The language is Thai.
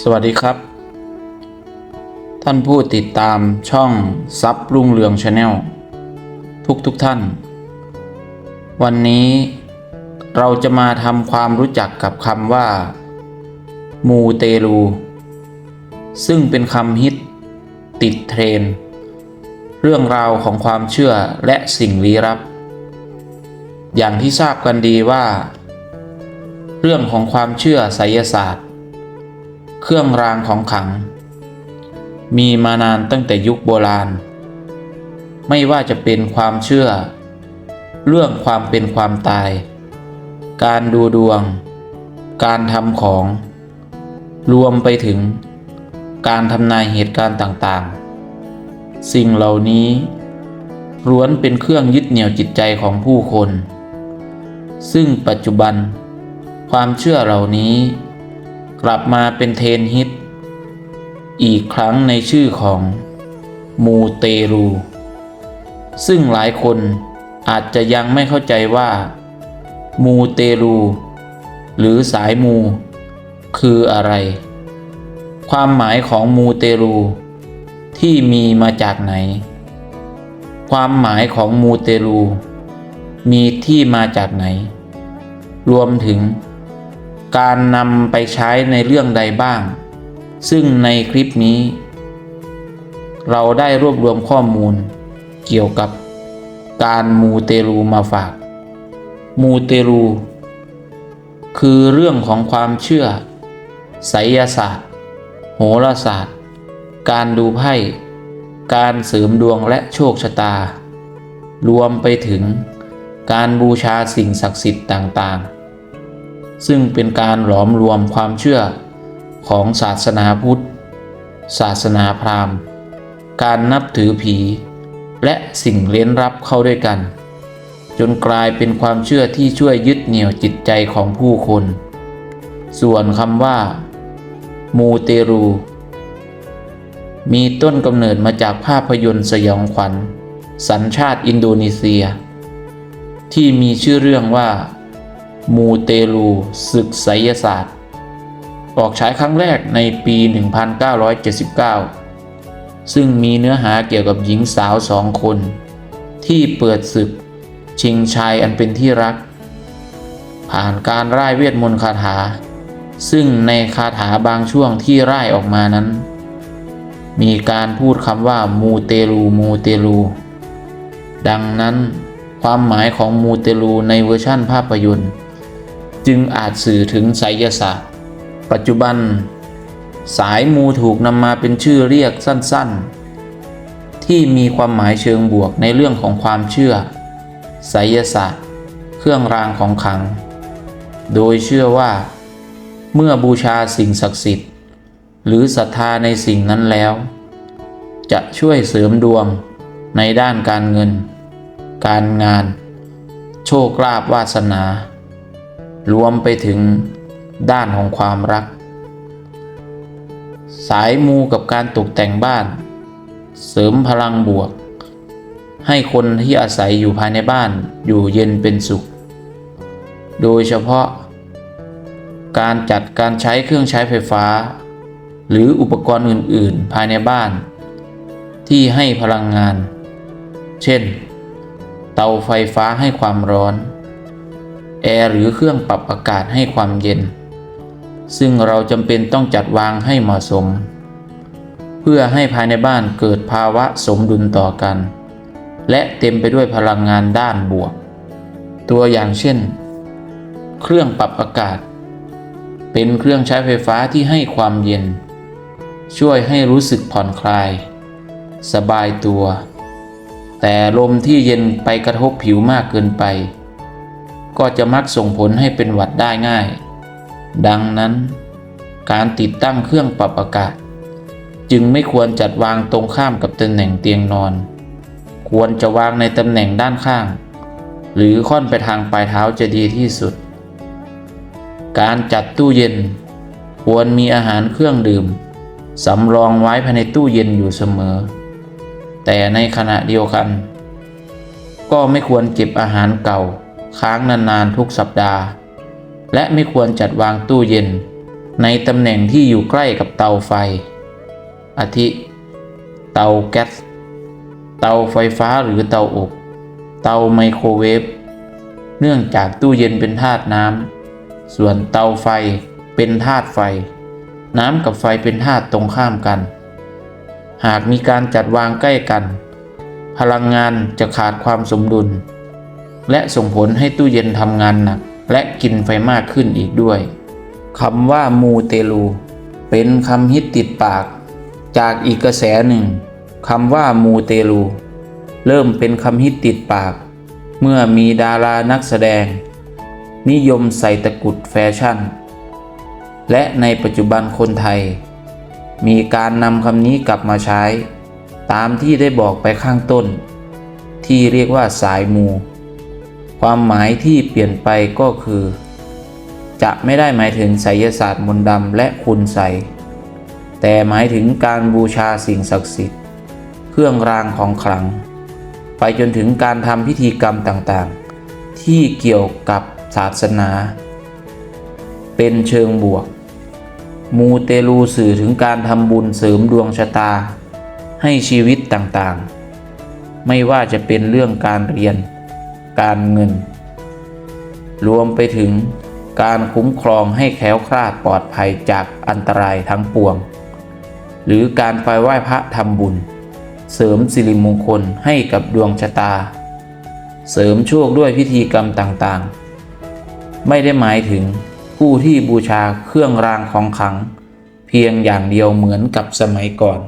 สวัสดีครับ ท่านผู้ติดตามช่องซับรุ่งเรืองชาแนลทุกทุกท่าน วันนี้เราจะมาทำความรู้จักกับคำว่า มูเตลู ซึ่งเป็นคำฮิตติดเทรน เรื่องราวของความเชื่อและสิ่งลี้ลับ อย่างที่ทราบกันดีว่า เรื่องของความเชื่อไสยศาสตร์ เครื่องรางของขลัง มีมานานตั้งแต่ยุคโบราณ ไม่ว่าจะเป็นความเชื่อ เรื่องความเป็นความตาย การดูดวง การทำของ รวมไปถึง การทำนายเหตุการณ์ต่างๆ สิ่งเหล่านี้ล้วนเป็นเครื่องยึดเหนี่ยวจิตใจของผู้คน ซึ่งปัจจุบันความเชื่อเหล่านี้ กลับมาเป็นเทนฮิต อีกครั้งในชื่อของมูเตรู ซึ่งหลายคนอาจจะยังไม่เข้าใจว่า มูเตรู หรือสายมู คืออะไร ความหมายของมูเตรู ที่มีมาจากไหน ความหมายของมูเตรู มีที่มาจากไหน รวมถึง การนำไปใช้ในเรื่องใดบ้าง ซึ่งในคลิปนี้ เราได้รวบรวมข้อมูล เกี่ยวกับการมูเตลูมาฝาก มูเตลู คือเรื่องของความเชื่อไสยศาสตร์ โหราศาสตร์ การดูไพ่ การเสริมดวงและโชคชะตา รวมไปถึงการบูชาสิ่งศักดิ์สิทธิ์ต่างๆ ซึ่งเป็นการหลอมรวมความเชื่อของศาสนาพุทธ ศาสนาพราหมณ์ การนับถือผี และสิ่งเล้นลับเข้าด้วยกัน จนกลายเป็นความเชื่อที่ช่วยยึดเหนี่ยวจิตใจของผู้คน ส่วนคำว่า มูเตรู มีต้นกำเนิดมาจากภาพยนตร์สยองขวัญ สัญชาติอินโดนีเซีย ที่มีชื่อเรื่องว่า มูเตลูศึกไสยศาสตร์ ออกฉายครั้งแรกในปี 1979 ซึ่งมีเนื้อหาเกี่ยวกับหญิงสาวสองคน ที่เปิดศึก ชิงชายอันเป็นที่รัก ผ่านการร่ายเวทมนต์คาถา ซึ่งในคาถาบางช่วงที่ร่ายออกมานั้น มีการพูดคำว่ามูเตลูมูเตลู ดังนั้นความหมายของมูเตลูในเวอร์ชั่นภาพยนตร์ จึงอาจสื่อถึงไสยศาสตร์ ปัจจุบัน สายมูถูกนำมาเป็นชื่อเรียกสั้นๆ ที่มีความหมายเชิงบวกในเรื่องของความเชื่อไสยศาสตร์ เครื่องรางของขลัง โดยเชื่อว่า เมื่อบูชาสิ่งศักดิ์สิทธิ์ หรือศรัทธาในสิ่งนั้นแล้ว จะช่วยเสริมดวงในด้านการเงิน การงาน โชคลาภวาสนา รวมไปถึงด้านของความรัก สายมูกับการตกแต่งบ้าน เสริมพลังบวก ให้คนที่อาศัยอยู่ภายในบ้านอยู่เย็นเป็นสุข โดยเฉพาะ การจัดการใช้เครื่องใช้ไฟฟ้า หรืออุปกรณ์อื่น ๆ ภายในบ้าน ที่ให้พลังงาน เช่น เตาไฟฟ้าให้ความร้อน แอร์หรือเครื่องปรับอากาศให้ความเย็น ซึ่งเราจำเป็นต้องจัดวางให้เหมาะสม เพื่อให้ภายในบ้านเกิดภาวะสมดุลต่อกัน และเต็มไปด้วยพลังงานด้านบวก ตัวอย่างเช่น เครื่องปรับอากาศ เป็นเครื่องใช้ไฟฟ้าที่ให้ความเย็น ช่วยให้รู้สึกผ่อนคลาย สบายตัว แต่ลมที่เย็นไปกระทบผิวมากเกินไป ก็จะมักส่งผลให้เป็นหวัดได้ง่าย ดังนั้น การติดตั้งเครื่องปรับอากาศ จึงไม่ควรจัดวางตรงข้ามกับตำแหน่งเตียงนอน ควรจะวางในตำแหน่งด้านข้าง หรือค่อนไปทางปลายเท้าจะดีที่สุด การจัดตู้เย็น ควรมีอาหารเครื่องดื่มสำรองไว้ภายในตู้เย็นอยู่เสมอ แต่ในขณะเดียวกัน ก็ไม่ควรเก็บอาหารเก่า ค้างนานๆทุกสัปดาห์ และไม่ควรจัดวางตู้เย็น ในตำแหน่งที่อยู่ใกล้กับเตาไฟ อาทิ เตาแก๊ส เตาไฟฟ้าหรือเตาอบ เตาไมโครเวฟ เนื่องจากตู้เย็นเป็นธาตุน้ำ ส่วนเตาไฟเป็นธาตุไฟ น้ำกับไฟเป็นธาตุตรงข้ามกัน หากมีการจัดวางใกล้กัน พลังงานจะขาดความสมดุล และส่งผลให้ตู้เย็นทำงานหนัก และกินไฟมากขึ้นอีกด้วยคำว่ามูเตลู เป็นคำฮิตติดปาก จากอีกกระแสหนึ่งคำว่ามูเตลู เริ่มเป็นคำฮิตติดปาก เมื่อมีดารานักแสดง นิยมใส่ตะกุดแฟชั่น และในปัจจุบันคนไทย มีการนำคำนี้กลับมาใช้ ตามที่ได้บอกไปข้างต้น ที่เรียกว่าสายมู ความหมายที่เปลี่ยนไปก็คือ จะไม่ได้หมายถึงไสยศาสตร์มนต์ดำและคุณใสยแต่หมายถึงการบูชาสิ่งศักดิ์สิทธิ์ เครื่องรางของขลัง ไปจนถึงการทำพิธีกรรมต่างๆ ที่เกี่ยวกับศาสนา เป็นเชิงบวก มูเตลูสื่อถึงการทำบุญเสริมดวงชะตา ให้ชีวิตต่างๆ ไม่ว่าจะเป็นเรื่องการเรียน การเงิน รวมไปถึงการคุ้มครองให้แคล้วคลาดปลอดภัยจากอันตรายทั้งปวง หรือการไปไหว้พระทำบุญ เสริมสิริมงคลให้กับดวงชะตา เสริมโชคด้วยพิธีกรรมต่างๆ ไม่ได้หมายถึงผู้ที่บูชาเครื่องรางของขลัง เพียงอย่างเดียวเหมือนกับสมัยก่อน